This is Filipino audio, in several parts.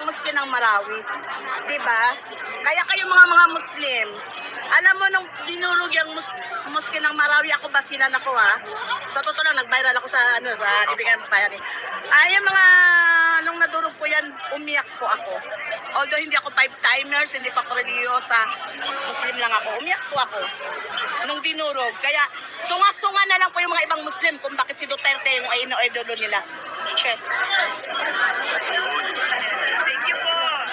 ang muski ng Marawi. Ba? Kaya kayo mga mga Muslim, alam mo nung dinurog yung mus muski ng Marawi, ako basilan ako ha. Sa totoo lang, nag-viral ako sa ano sa Ibigan Bayan. Ay, yung mga nung nadurog ko yan, umiyak po ako. Although hindi ako five timers, hindi pa ako religyosa, Muslim lang ako. Umiyak po ako nung dinurog. Kaya sunga-sunga na lang po yung mga ibang Muslim kung bakit si Duterte yung ino-idolo nila. Che.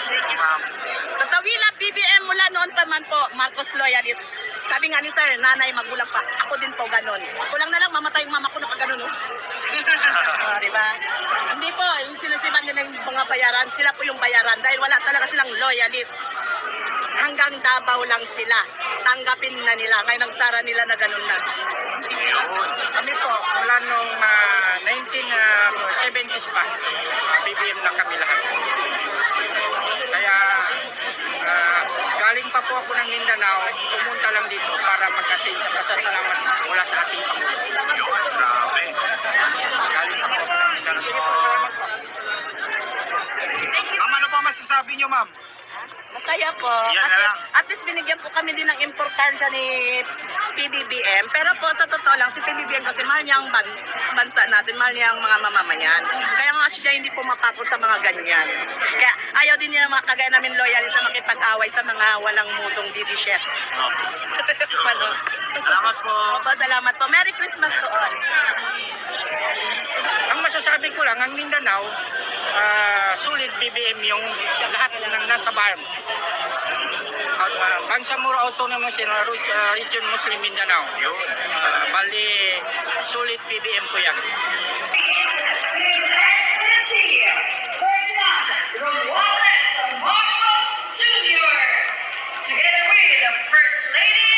Love BBM mula noon pa man po, Marcos loyalist. Sabi nga ni sir, nanay magulang pa. Ako din po ganun. Ako lang na lang, mamatay yung mama ko na kaganon, no? oh, di ba? Hindi po, yung sinasiban nila yung mga bayaran, sila po yung bayaran dahil wala talaga silang loyalist. Hanggang Davao lang sila. Tanggapin na nila. Ngayon ang sara nila na ganun na. Kami po, mula nung ah, 1970s pa, BBM na kami lahat. Kaya ah, galing pa po ako ng Mindanao, pumunta lang dito para mag-attend sa pasasalamat mula sa ating Pangulo. Yun, grabe. Galing po ako ng Mindanao. Sige po, salamat po. Ma'am, ano pa masasabi niyo, ma'am? Masaya po. Yan na lang. At least binigyan po kami din ng importansya ni PBBM. Pero po sa totoo lang, si PBBM kasi mahal niya ang ban bansa natin, mahal niya ang mga mamamayan. Kaya nga siya hindi po mapakot sa mga ganyan. Kaya ayaw din niya mga kagaya namin loyalist na makipag-away sa mga walang mutong didishet. Ano? Salamat po. Opo, salamat po. Merry Christmas to all. Masasabi ko lang, ang Mindanao, ah, sulit BBM yung lahat ng nasa farm. At uh, Bangsamoro Autonomous in, uh, Region Muslim Mindanao. Yun. Ah, bali, sulit BBM ko yan. Jr. Together with the First Lady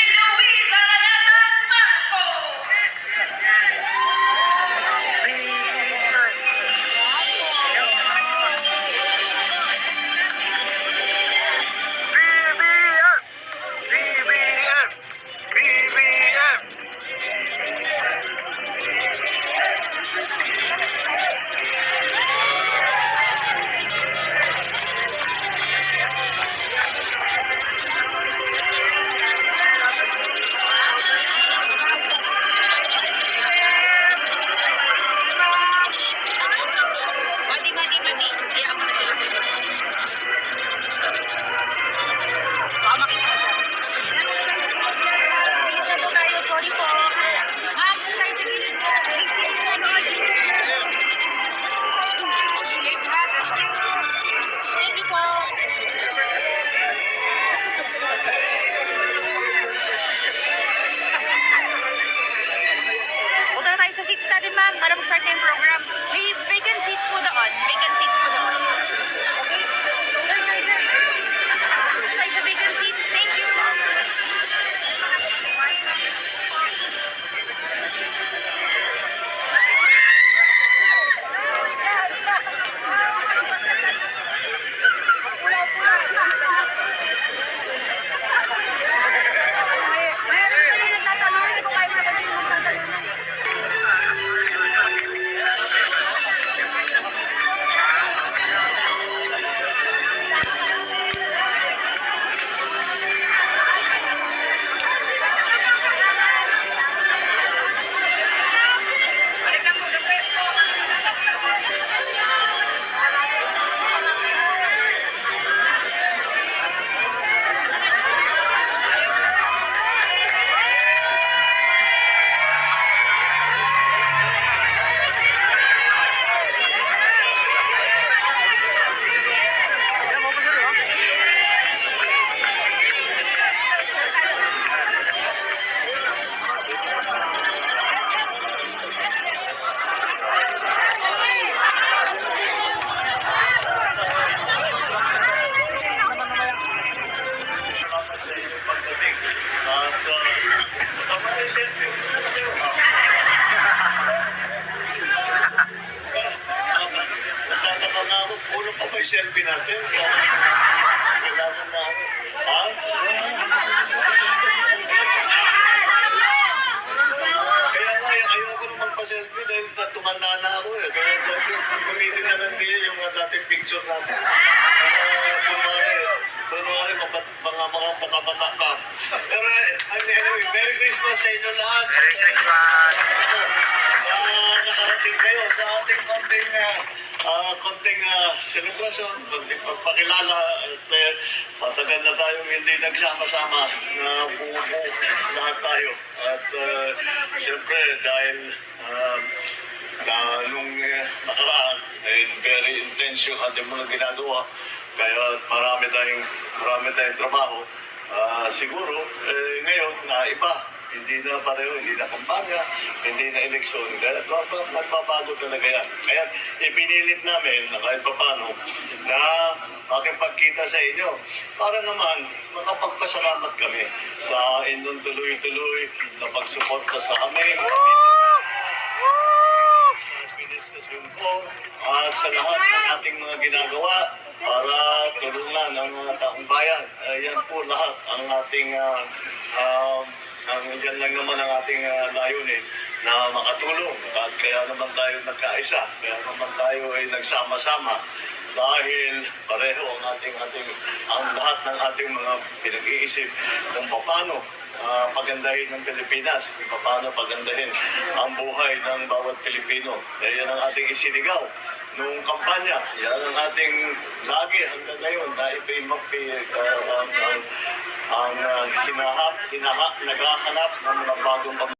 ma'am, para mag-start na yung program. Eh, selfie dahil tumanda na ako eh. Kaya gamitin na lang yung ah, dating picture natin. Uh, kunwari, kunwari, mga mga patabata pa. Pero eh, anyway, Merry Christmas sa inyo lahat. Merry Christmas! Uh, nakarating kayo sa ating konting uh, ah, konting ah, celebration, konting pagpakilala at eh, matagal na tayong hindi nagsama-sama na buo-buo lahat tayo. At uh, siyempre dahil ah, na nung eh, nakaraan, eh, very intense yung ating mga ginagawa. Kaya marami tayong, marami tayong trabaho. Ah, siguro, eh, ngayon, na iba. Hindi na pareho, hindi na kampanya, hindi na eleksyon. Kaya nagbabago talaga yan. Kaya ipinilit namin na kahit papano na makipagkita sa inyo para naman makapagpasalamat kami sa inyong tuloy-tuloy na pagsuporta sa amin at sa lahat ng ating mga ginagawa para tulungan ang mga taong bayan. Ayan po lahat ang ating ah, um, ang yan lang naman ang ating ah, layunin na makatulong at kaya naman tayo nagkaisa, kaya naman tayo ay nagsama-sama dahil pareho ang ating ating ang lahat ng ating mga pinag-iisip kung paano ah, pagandahin ng Pilipinas, kung paano pagandahin ang buhay ng bawat Pilipino. Eh, yan ang ating isinigaw noong kampanya. Yan ang ating lagi hanggang ngayon na ipimapi uh, ang, ang, ang uh, hinahap, hinahap, naghahanap ng mga bagong pam-